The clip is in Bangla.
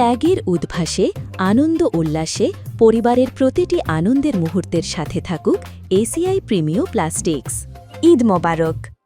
ত্যাগের উদ্ভাসে, আনন্দ উল্লাসে পরিবারের প্রতিটি আনন্দের মুহূর্তের সাথে থাকুক এসিআই প্রিমিয় প্লাস্টিক্স। ঈদ মোবারক।